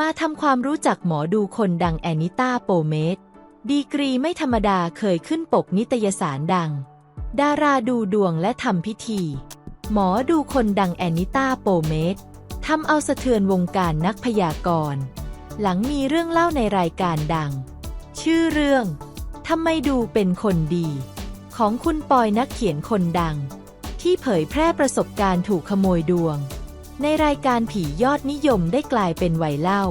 มาทำความรู้จักหมอดูคนดังแอนิต้าโปเมสดีกรีไม่ธรรมดาเคยขึ้นปกนิตยสารดัง ดาราดูดวงและทำพิธี หมอดูคนดังแอนิต้าโปเมสทำเอาสะเทือนวงการนักพยากรณ์ หลังมีเรื่องเล่าในรายการดัง ชื่อเรื่องทำไมดูเป็นคนดี ของคุณปอยนักเขียนคนดัง ที่เผยแพร่ประสบการณ์ถูกขโมยดวง ในรายการผียอดนิยมได้กลายเป็นไวเล่า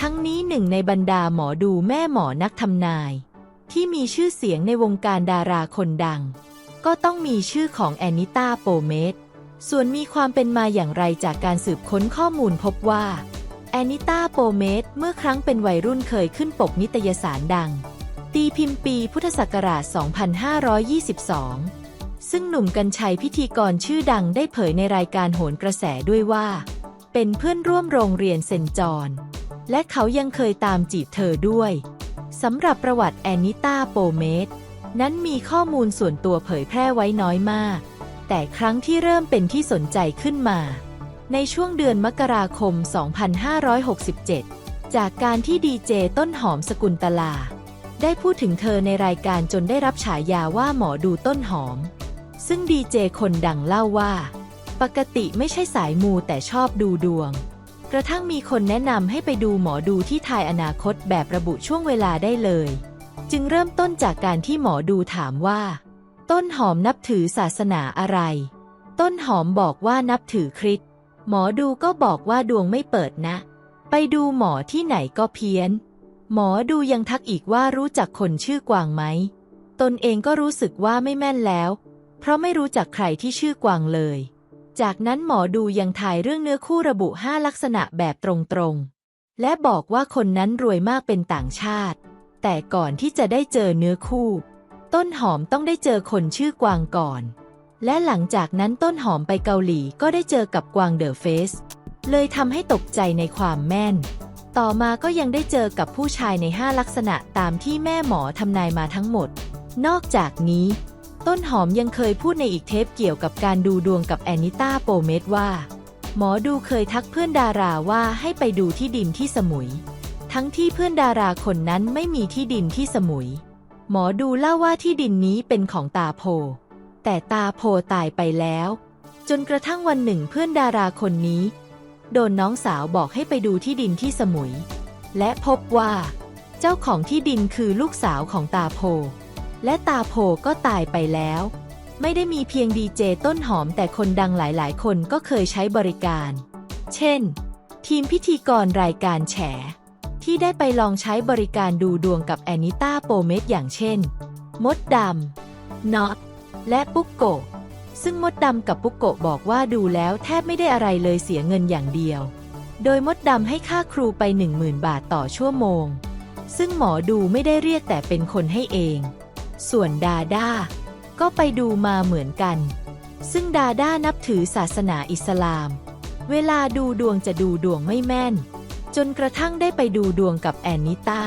ทั้งนี้หนึ่งในบรรดาหมอดูแม่หมอนักทำนาย ที่มีชื่อเสียงในวงการดาราคนดัง ก็ต้องมีชื่อของแอนนิต้าโปเมสส่วนมีความเป็นมาอย่างไรจากการสืบค้นข้อมูลพบว่า แอนนิต้าโปเมสเมื่อครั้งเป็นวัยรุ่นเคยขึ้นปกนิตยสารดัง ตีพิมพ์ปีพุทธศักราช 2522 ซึ่งหนุ่มกัญชัยพิธีกรชื่อดังได้เผยในรายการโหนกระแสด้วยว่า เป็นเพื่อนร่วมโรงเรียนเซนจอนและเขายังเคยตามจีบเธอด้วยสำหรับประวัติแอนนิต้าโปเมสนั้นมีข้อมูลส่วนตัวเผยแพร่ไว้น้อยมาก แต่ครั้งที่เริ่มเป็นที่สนใจขึ้นมา ในช่วงเดือนมกราคม 2567 จากการที่ดีเจต้นหอมสกุลตลา ได้พูดถึงเธอในรายการจนได้รับฉายาว่าหมอดูต้นหอม ซึ่งดีเจคนดังเล่าว่า ปกติไม่ใช่สายมูแต่ชอบดูดวง กระทั่งมีคนแนะนำให้ไปดูหมอดูที่ทายอนาคตแบบระบุช่วงเวลาได้เลย จึงเริ่มต้นจากการที่หมอดูถามว่า ต้นหอมนับถือศาสนาอะไร ต้นหอมบอกว่านับถือคริสต์หมอดูก็บอกว่าดวงไม่เปิดนะ ไปดูหมอที่ไหนก็เพี้ยน หมอดูยังทักอีกว่ารู้จักคนชื่อกวางไหม ตนเองก็รู้สึกว่าไม่แม่นแล้ว เพราะไม่รู้จักใครที่ชื่อกวางเลย จากนั้นหมอดูยังถ่ายเรื่องเนื้อคู่ระบุ5ลักษณะแบบตรงๆ และบอกว่าคนนั้นรวยมากเป็นต่างชาติ แต่ก่อนที่จะได้เจอเนื้อคู่ ต้นหอมต้องได้เจอคนชื่อกวางก่อน และหลังจากนั้นต้นหอมไปเกาหลีก็ได้เจอกับกวางเดอะเฟส เลยทำให้ตกใจในความแม่น ต่อมาก็ยังได้เจอกับผู้ชายใน5ลักษณะตามที่แม่หมอทำนายมาทั้งหมด นอกจากนี้ ต้นหอมยังเคยพูดในอีกเทปเกี่ยวกับการดูดวงกับแอนนิต้าโปเมสว่า หมอดูเคยทักเพื่อนดาราว่าให้ไปดูที่ดินที่สมุย ทั้งที่เพื่อนดาราคนนั้นไม่มีที่ดินที่สมุย หมอดูเล่าว่าที่ดินนี้เป็นของตาโพ แต่ตาโพตายไปแล้ว จนกระทั่งวันหนึ่งเพื่อนดาราคนนี้ โดนน้องสาวบอกให้ไปดูที่ดินที่สมุย และพบว่า เจ้าของที่ดินคือลูกสาวของตาโพ และตาโพก็ตายไปแล้ว ไม่ได้มีเพียงดีเจต้นหอมแต่คนดังหลายๆ คนก็เคยใช้บริการ เช่น ทีมพิธีกรรายการแฉ ที่ได้ไปลองใช้บริการดูดวงกับแอนิต้าโปเมสอย่างเช่น มดดำน็อตและปุ๊กโกะซึ่งมดดำกับปุ๊กโกะบอกว่าดูแล้วแทบไม่ได้อะไรเลยเสียเงินอย่างเดียว โดยมดดำให้ค่าครูไป 10,000 บาทต่อชั่วโมง ซึ่งหมอดูไม่ได้เรียกแต่เป็นคนให้เอง ส่วนดาด้าก็ไปดูมาเหมือนกัน ซึ่งดาด้านับถือศาสนาอิสลาม เวลาดูดวงจะดูดวงไม่แม่น จนกระทั่งได้ไปดูดวงกับแอนนิต้า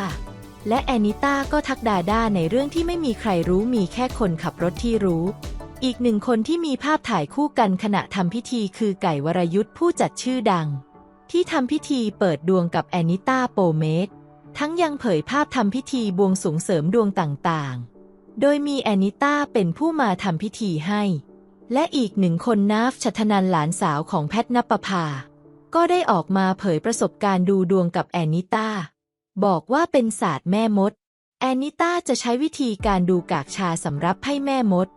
และแอนนิต้าก็ทักดาด้าในเรื่องที่ไม่มีใครรู้มีแค่คนขับรถที่รู้ อีกหนึ่งคนที่มีภาพถ่ายคู่กันขณะทำพิธีคือไก่วรยุทธ์ผู้จัดชื่อดัง ที่ทำพิธีเปิดดวงกับแอนนิต้าโปเมสทั้งยังเผยภาพทำพิธีบวงสรวงเสริมดวงต่างๆ โดยมีแอนิต้าเป็นผู้มาทำพิธีให้ และอีกหนึ่งคนนาฟชัทนันหลานสาวของแพทนปภา ก็ได้ออกมาเผยประสบการณ์ดูดวงกับแอนิต้า บอกว่าเป็นศาสตร์แม่มด แอนนิต้าจะใช้วิธีการดูกากชาสำรับให้แม่มด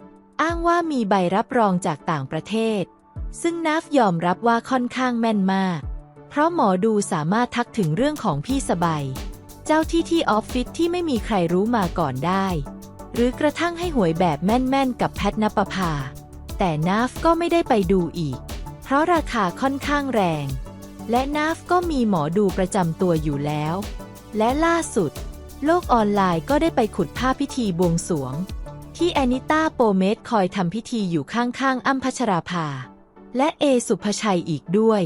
อ้างว่ามีใบรับรองจากต่างประเทศ ซึ่งนาฟยอมรับว่าค่อนข้างแม่นมาก เพราะหมอดูสามารถทักถึงเรื่องของพี่สบาย เจ้าที่ที่ออฟฟิศที่ไม่มีใครรู้มาก่อนได้ หรือกระทั่งให้หวยแบบแม่นๆ กับแพทนปภา แต่นาฟก็ไม่ได้ไปดูอีก เพราะราคาค่อนข้างแรง และนาฟก็มีหมอดูประจำตัวอยู่แล้ว และล่าสุด โลกออนไลน์ก็ได้ไปขุดภาพพิธีบวงสวง ที่แอนิต้าโปเมสคอยทำพิธีอยู่ข้างๆอ้ำพัชราภา และเอสุภชัยอีกด้วย